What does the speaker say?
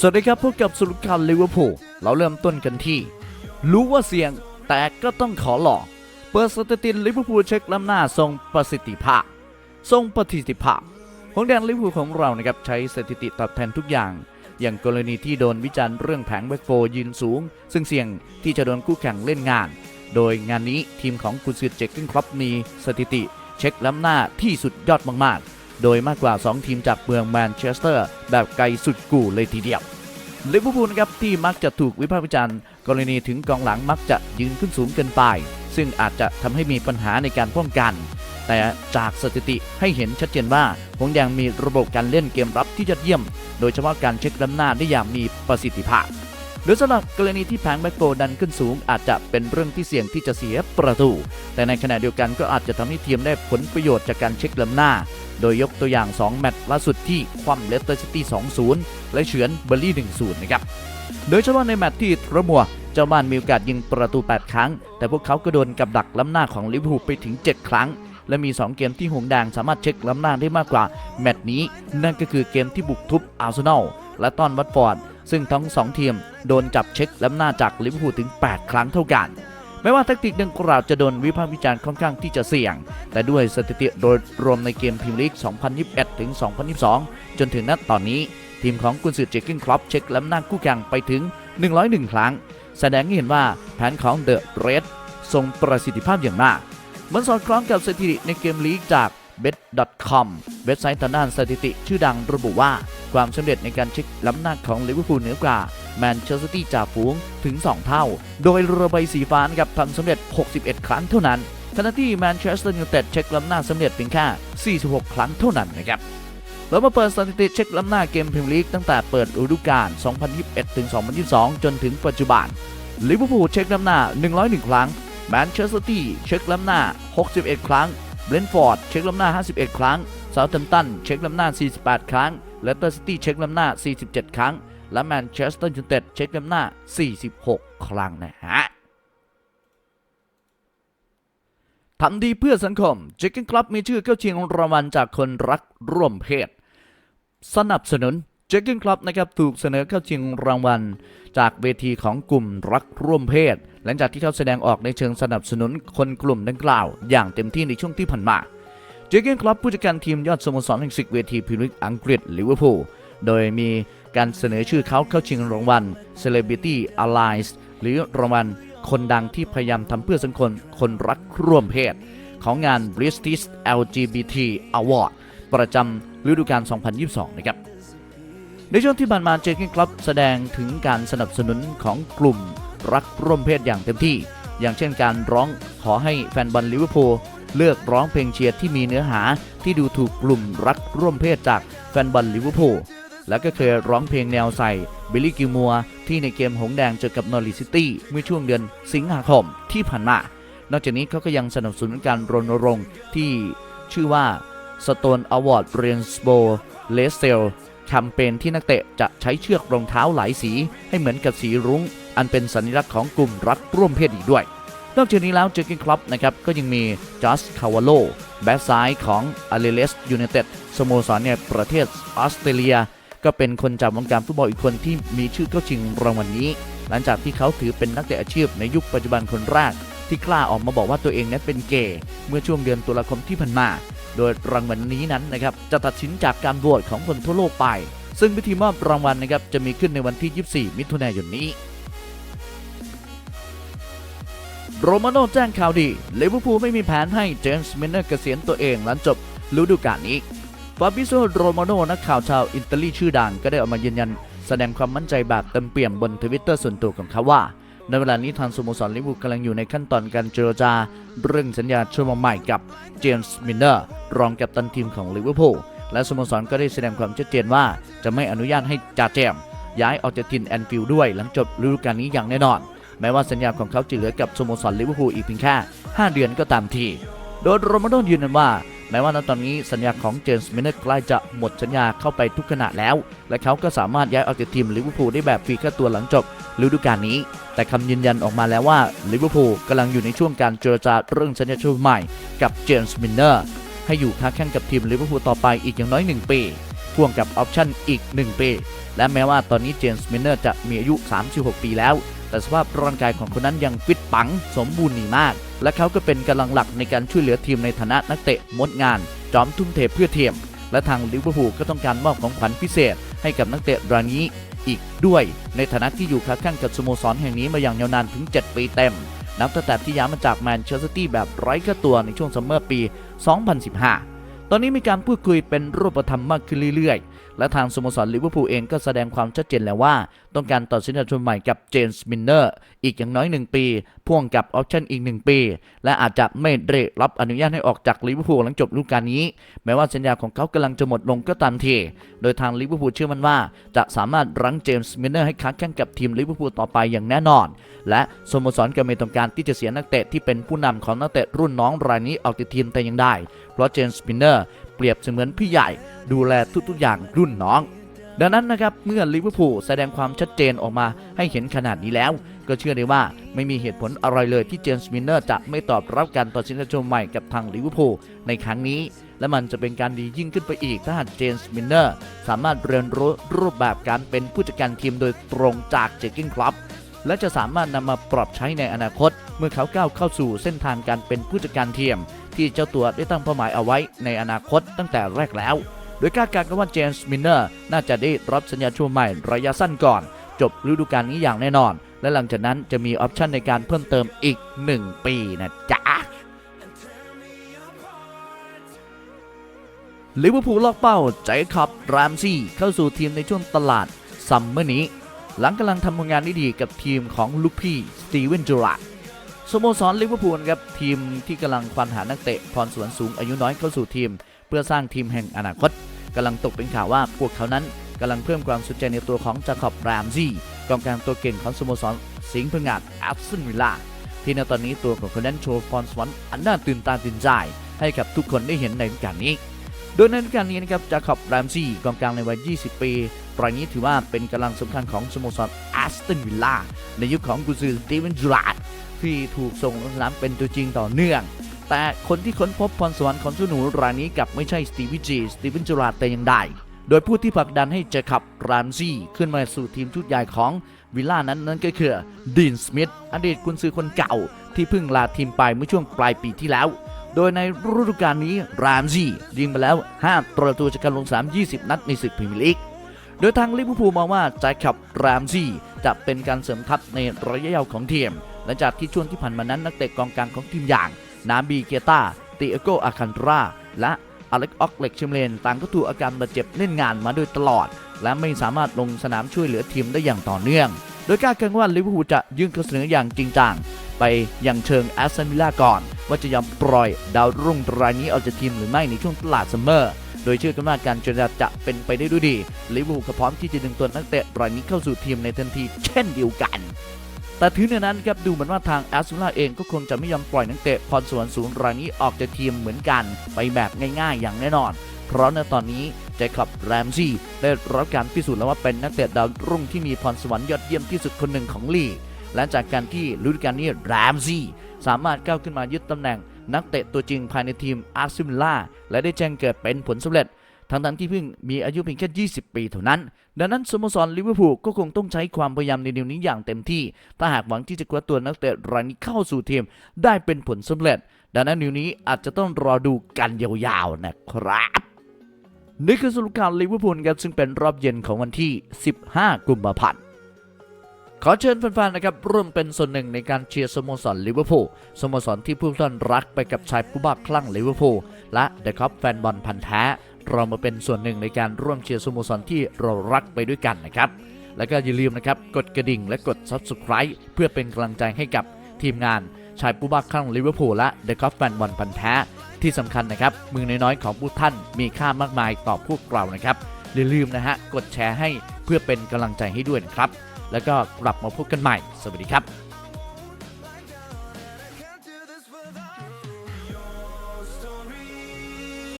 สวัสดีครับพบกับสุลการลิเวอร์พูลเราเริ่มต้นกันที่ รู้ว่าเสี่ยงแต่ก็ต้องขอหลอก เปิดสถิติลิเวอร์พูลเช็คล้ำหน้าทรงประสิทธิภาพ ทรงประสิทธิภาพ ของแดนลิเวอร์พูลของเรานะครับใช้สถิติตอบแทนทุกอย่าง อย่างกรณีที่โดนวิจารณ์เรื่องแผงแบ็กโฟยืนสูง ซึ่งเสี่ยงที่จะโดนคู่แข่งเล่นงาน โดยงานนี้ทีมของกุนซือเจคกินครอปมีสถิติ เช็คล้ำหน้าที่สุดยอดมากๆ โดยมากกว่า 2 ทีมจากเมืองแมนเชสเตอร์ แบบไกลสุดกู่เลยทีเดียวลิเวอร์พูลนะครับที่มักจะถูกวิพากษ์วิจารณ์กรณีถึงกองหลังมักจะยืนขึ้นสูงเกินไป ซึ่งอาจจะทำให้มีปัญหาในการป้องกัน แต่จากสถิติให้เห็นชัดเจนว่าหงแดงมีระบบการเล่นเกมรับที่ยอดเยี่ยม โดยเฉพาะการเช็คล้ำหน้าได้อย่างมีประสิทธิภาพโดยสำหรับกรณีที่แผงแบ็กโฟดันขึ้นสูง อาจจะเป็นเรื่องที่เสี่ยงที่จะเสียประตู แต่ในขณะเดียวกันก็อาจจะทำให้ทีมได้ผลประโยชน์จากการเช็คล้ำหน้า โดยยกตัวอย่าง 2 แมตช์ล่าสุดที่คว่ำเลสเตอร์ซิตี้ 2-0 และเฉือนเบอร์ลี่ 1-0 นะครับ โดยเฉพาะในแมตช์ที่ระมัวเจ้าบ้านมีโอกาสยิงประตู 8 ครั้ง แต่พวกเขาก็โดนกับดักล้ำหน้าของลิเวอร์พูลไปถึง 7 ครั้ง และมี 2 เกมที่หงแดงสามารถเช็คล้ำหน้าได้มากกว่าแมตช์นี้ นั่นก็คือเกมที่บุกทุบอาร์เซนอลและต้อนวัตฟอร์ดซึ่งทั้ง 2 ทีมโดนจับเช็คล้ำหน้าจากลิเวอร์พูลถึง 8 ครั้งเท่ากัน ไม่ว่าแทคติกดังกล่าวจะโดนวิพากษ์วิจารณ์ค่อนข้างที่จะเสี่ยง แต่ด้วยสถิติโดยรวมในเกมพรีเมียร์ลีก 2021 ถึง 2022 จนถึงณตอนนี้ ทีมของกุนซือเจคกินครอปเช็คล้ำหน้าคู่แข่งไปถึง 101 ครั้ง แสดงให้เห็นว่าแผนของเดอะเรดทรงประสิทธิภาพอย่างมากมันสอดคล้องกับสถิติในเกมลีกจาก bet.com เว็บไซต์ทางด้านสถิติชื่อดังระบุว่าความสำเร็จในการเช็คล้ำหน้าของลิเวอร์พูลเหนือกว่า แมนเชสเตอร์ซิตี้จ่าฝูงถึง 2 เท่า โดยเรือใบสีฟ้านะครับทำสำเร็จ 61 ครั้งเท่านั้นขณะที่แมนเชสเตอร์ยูไนเต็ดเช็คล้ำหน้าสำเร็จเพียงแค่ 46 ครั้งเท่านั้นนะครับแล้วมาเปิดสถิติเช็คล้ำหน้าเกมพรีเมียร์ลีกตั้งแต่เปิดฤดูกาล 2021ถึง2022 จนถึงปัจจุบัน ลิเวอร์พูลเช็คล้ำหน้า 101 ครั้ง แมนเชสเตอร์ตี้เช็คล้ำหน้า 61 ครั้ง เบรนฟอร์ดเช็คล้ำหน้า 51 ครั้ง เซาท์แฮมป์ตันเช็คล้ำหน้า 48 ครั้ง เลสเตอร์ซิตี้เช็คล้ำหน้า 47 ครั้ง และแมนเชสเตอร์ยูไนเต็ดเช็คล้ำหน้า 46 ครั้งนะฮะทำดีเพื่อสังคม Chicken Club มีชื่อเข้าชิงรางวัลจากคนรักร่วมเพศ สนับสนุน Chicken Club นะครับถูกเสนอเข้าชิงรางวัล จากเวทีของกลุ่มรักร่วมเพศ หลังจากที่เขาแสดงออกในเชิงสนับสนุนคนกลุ่มดังกล่าว อย่างเต็มที่ในช่วงที่ผ่านมาเจเกนคลับผู้จัดการทีมยอดสโมสรแห่งศึกเวทีพรีเมียร์ลีกอังกฤษลิเวอร์พูลโดยมี การเสนอชื่อเขาเข้าชิงรางวัล Celebrity Alliance หรือรางวัลคนดังที่พยายามทำเพื่อสังคมคนรักร่วมเพศ ของงาน British LGBT Award ประจำฤดูกาล 2022 นะครับ ในช่วงที่ผ่านมาเจค n นคลับแสดงถึงการสนับสนุนของกลุ่มรักร่วมเพศอย่างเต็มที่ อย่างเช่นการร้องขอให้แฟนบอลลิเวอร์พูลเลือกร้องเพลงเชียร์ที่มีเนื้อหาที่ดูถูกกลุ่มรักร่วมเพศจากแฟนบอลลิเวอร์พูล และก็เคยร้องเพลงแนวใส่บิลลี่กิลมัวที่ในเกมหงแดงเจอกับนอริซิตี้เมื่อช่วงเดือนสิงหาคมที่ผ่านมานอกจากนี้เขาก็ยังสนับสนุนการรณรงค์ที่ชื่อว่า Stone Award Rainbow l e s e l แคมเปญที่นักเตะจะใช้เชือกรองเท้าหลายสี ให้เหมือนกับสีรุง้ง อันเป็นสัญลักษณ์ของกลุ่มรักร่วมเพศอีกด้วย นอกจากนี้แล้วเจอกินคลับนะครับก็ยังมีจัสคาวาโลแบ็กซ้ายของอาริเลสยูไนเต็ดสโมสรในประเทศออสเตรเลีย ก็เป็นคนจากวงการฟุตบอลอีกคนที่มีชื่อเข้าชิงรางวัลนี้ หลังจากที่เขาถือเป็นนักเตะอาชีพในยุคปัจจุบันคนแรกที่กล้าออกมาบอกว่าตัวเองนั้นเป็นเกย์เมื่อช่วงเดือนตุลาคมที่ผ่านมา โดยรางวัลนี้นั้นนะครับจะตัดสินจากการโหวตของคนทั่วโลกไป ซึ่งพิธีมอบรางวัลนะครับจะมีขึ้นในวันที่ 24 มิถุนายนนี้โรมาโน่แจ้งข่าวดี ลิเวอร์พูลไม่มีแผนให้เจมส์มินเนอร์เกษียณตัวเองหลังจบฤดูกาลนี้ ฟาบิโซโรมาโนนักข่าวชาวอิตาลีชื่อดัง ก็ได้ออกมายืนยัน แสดงความมั่นใจแบบเต็มเปี่ยมบนทวิตเตอร์ส่วนตัวของเขาว่า ในเวลานี้ทางสโมสรลิเวอร์พูลกำลังอยู่ในขั้นตอนการเจรจา เรื่องสัญญาชั่วโมงใหม่กับเจมส์มินเนอร์รองกัปตันทีมของลิเวอร์พูลและสโมสรก็ได้แสดงความชัดเจนว่า จะไม่อนุญาตให้จ่าแจมย้ายออกจากถิ่นแอนฟิลด์ด้วยหลังจบฤดูกาลนี้อย่างแน่นอน แม้ว่าสัญญาของเขาจะเหลือกับสโมสรลิเวอร์พูลอีกเพียงแค่ 5 เดือนก็ตามที โดยโรมาโดยืนยันว่า แม้ว่าณตอนนี้สัญญาของเจมส์มินเนอร์ใกล้จะหมดสัญญาเข้าไปทุกขณะแล้ว และเขาก็สามารถย้ายออกจากทีมลิเวอร์พูลได้แบบฟรีค่าตัวหลังจบฤดูกาลนี้ แต่คำยืนยันออกมาแล้วว่าลิเวอร์พูลกำลังอยู่ในช่วงการเจรจาเรื่องสัญญาชุดใหม่กับเจมส์มินเนอร์ให้อยู่ค้าแข่งกับทีมลิเวอร์พูลต่อไปอีกอย่างน้อย 1 ปีพ่วงกับออปชั่นอีก 1 ปี และแม้ว่าตอนนี้เจมส์มินเนอร์จะมีอายุ 36 ปีแล้ว แต่สภาพร่างกายของคนนั้นยังฟิตปังสมบูรณ์ดีมาก และเขาก็เป็นกำลังหลักในการช่วยเหลือทีมในฐานะนักเตะมดงาน จอมทุ่มเทเพื่อทีมและทางลิเวอร์พูลก็ต้องการมอบของขวัญพิเศษ ให้กับนักเตะรายนี้อีกด้วย ในฐานะที่อยู่ค้าข้างกับสโมสรแห่งนี้มาอย่างยาวนานถึง 7 ปีเต็ม นับตั้งแต่ที่ย้ายมาจากแมนเชสเตอร์ซิตี้แบบไร้ค่าตัวในช่วงซัมเมอร์ปี 2015 ตอนนี้มีการพูดคุยเป็นรูปธรรมมากขึ้นเรื่อยๆ และทางสโมสรลิเวอร์พูลเองก็แสดงความชัดเจนแล้วว่าต้องการต่อสัญญาชนใหม่กับเจมส์มินเนอร์อีกอย่างน้อย 1 ปี พ่วงกับออปชั่นอีก 1 ปี และอาจจะไม่ได้รับอนุญาตให้ออกจากลิเวอร์พูลหลังจบฤดูกาลนี้ แม้ว่าสัญญาของเขากำลังจะหมดลงก็ตามทีโดยทางลิเวอร์พูลเชื่อมั่นว่า จะสามารถรั้งเจมส์มินเนอร์ให้ค้าแข่งกับทีมลิเวอร์พูลต่อไปอย่างแน่นอน และสโมสรก็ไม่ต้องการที่จะเสียนักเตะที่เป็นผู้นำของนักเตะรุ่นน้องรายนี้ออกจากทีมแต่ยังได้ เพราะเจมส์มินเนอร์เปรียบเสมือนพี่ใหญ่ ดูแลทุกๆอย่างรุ่นน้อง ดังนั้นนะครับเมื่อลิเวอร์พูลแสดงความชัดเจนออกมาให้เห็นขนาดนี้แล้ว ก็เชื่อได้ว่าไม่มีเหตุผลอะไรเลยที่เจมส์มินเนอร์จะไม่ตอบรับการตัดสินใจชมใหม่กับทางลิเวอร์พูลในครั้งนี้ และมันจะเป็นการดียิ่งขึ้นไปอีกถ้าหากเจมส์มินเนอร์สามารถเรียนรู้รูปแบบการเป็นผู้จัดการทีมโดยตรงจากเจกินครับและจะสามารถนำมาปรับใช้ในอนาคต เมื่อเขาก้าวเข้าสู่เส้นทางการเป็นผู้จัดการทีมที่เจ้าตัวได้ตั้งเป้าหมายเอาไว้ในอนาคตตั้งแต่แรกแล้ว โดยคาดการณ์กันว่าเจมส์มินเนอร์น่าจะได้รับสัญญาช่วงใหม่ระยะสั้นก่อน จบฤดูกาลนี้อย่างแน่นอน และหลังจากนั้นจะมีออปชันในการเพิ่มเติมอีก 1 ปีนะจ๊ะลิเวอร์พูลล็อกเป้าใจขับรามซี่เข้าสู่ทีมในช่วงตลาดซัมเมอร์นี้ หลังกำลังทำงานได้ดีกับทีมของลูกพี่สตีเวนจูราร์ดสโมสรลิเวอร์พูลครับทีมที่กำลังควานหานักเตะพรสวรรค์สูงอายุน้อยเข้าสู่ทีม เพื่อสร้างทีมแห่งอนาคตกำลังตกเป็นข่าวว่าพวกเขานั้นกำลังเพิ่มความสนใจในตัวของจาคอบรามซี่กองกลางตัวเก่งของสโมสรสิงห์พงาดแอฟซันวิลล่าที่ในตอนนี้ตัวของเคนนั้นโชว์พรสวรรค์อันน่าตื่นตาตื่นใจให้กับทุกคนได้เห็นในกาลนี้ โดยในกาลนี้นะครับจาคอบรามซี่กองกลางในวัย 20 ปีรายนี้ถือว่าเป็นกำลังสำคัญของสโมสรแอสตันวิลล่าในยุคของกุซือสตีเวนจูราดที่ถูกส่งลงสนามเป็นตัวจริงต่อเนื่อง แต่คนที่ค้นพบพรสวรรค์ของเจ้าหนูรายนี้กลับไม่ใช่สตีวิจีสตีเวนจูราดแต่อย่างใดโดยผู้ที่ผลักดันให้เจคับรามซี่ขึ้นมาสู่ทีมชุดใหญ่ของวิลล่านั้นนั้นก็คือดีนสมิธอดีตกุนซือคนเก่า ที่เพิ่งลาทีมไปเมื่อช่วงปลายปีที่แล้ว โดยในฤดูกาลนี้รามซี่ยิงไปแล้ว 5 ประตูจากการลงสาม20 นัดในศึกพรีเมียร์ลีกโดยทางลิเวอร์พูลมองว่าจาคับรามซี่จะเป็นการเสริมทัพในระยะยาวของทีมหลังจากที่ช่วงที่ผ่านมานั้นนักเตะกองกลางของทีมอย่าง นาบีเกตาติเอโกอาคันรา และอเล็กออกเล็กชิมเลนต่างก็ถูกอาการบาดเจ็บเล่นงานมาโดยตลอด และไม่สามารถลงสนามช่วยเหลือทีมได้อย่างต่อเนื่อง โดยคาดการณ์ว่าลิเวอร์พูลจะยื่นข้อเสนออย่างจริงจังไปยังเชิงแอสตันวิลล่าก่อน ว่าจะยอมปล่อยดาวรุ่งรายนี้ออกจากทีมหรือไม่ในช่วงตลาดซัมเมอร์โดยเชื่อกันว่าการเจรจาจะเป็นไปได้ด้วยดีลิเวอร์พูลก็พร้อมที่จะดึงตัวนักเตะรายนี้เข้าสู่ทีมในทันทีเช่นเดียวกัน แต่ถึงอย่างนั้นครับดูเหมือนว่าทางแอสตันวิลล่าเองก็คงจะไม่ยอมปล่อยนักเตะพรสวรรค์สูงรายนี้ออกจากทีมเหมือนกัน ไปแบบง่ายๆ อย่างแน่นอน เพราะในตอนนี้เจคอบแรมซี่ได้รับการพิสูจน์แล้วว่าเป็นนักเตะดาวรุ่งที่มีพรสวรรค์ยอดเยี่ยมที่สุดคนหนึ่งของลีกและจากการที่ฤดูกาลนี้แรมซี่สามารถก้าวขึ้นมายึดตำแหน่งนักเตะตัวจริงภายในทีมอาร์ซิมล่าและได้แจ้งเกิดเป็นผลสำเร็จ ทั้งทั้งๆที่เพิ่งมีอายุเพียงแค่ 20 ปีเท่านั้น ดังนั้นสโมสรลิเวอร์พูลก็คงต้องใช้ความพยายามในเดียวนี้อย่างเต็มที่ ถ้าหากหวังที่จะคว้าตัวนักเตะรายนี้เข้าสู่ทีมได้เป็นผลสำเร็จ ดังนั้นนิวนี้อาจจะต้องรอดูกันยาวๆนะครับนี่คือสรุปข่าวลิเวอร์พูลครับซึ่งเป็นรอบเย็นของวันที่ 15 กุมภาพันธ์ขอเชิญแฟนๆนะครับร่วมเป็นส่วนหนึ่งในการเชียร์สโมสรลิเวอร์พูลสโมสรที่ผู้ท่านรักไปกับชายผู้บ้าคลั่งลิเวอร์พูลและเดอะคัพแฟนบอลพันธ์แท้ เรามาเป็นส่วนหนึ่งในการร่วมเชียร์สโมสรที่เรารักไปด้วยกันนะครับ แล้วก็อย่าลืมนะครับกดกระดิ่งและกด Subscribe เพื่อเป็นกำลังใจให้กับทีมงานชายผู้บ้าคลั่งลิเวอร์พูลและเดอะคัพแฟนบอลพันแท้ที่สำคัญนะครับ มือน้อยๆของผู้ท่านมีค่ามากมายต่อพวกเรานะครับอย่าลืมนะฮะกดแชร์ให้เพื่อเป็นกำลังใจให้ด้วยนะครับ แล้วก็กลับมาพบกันใหม่ สวัสดีครับ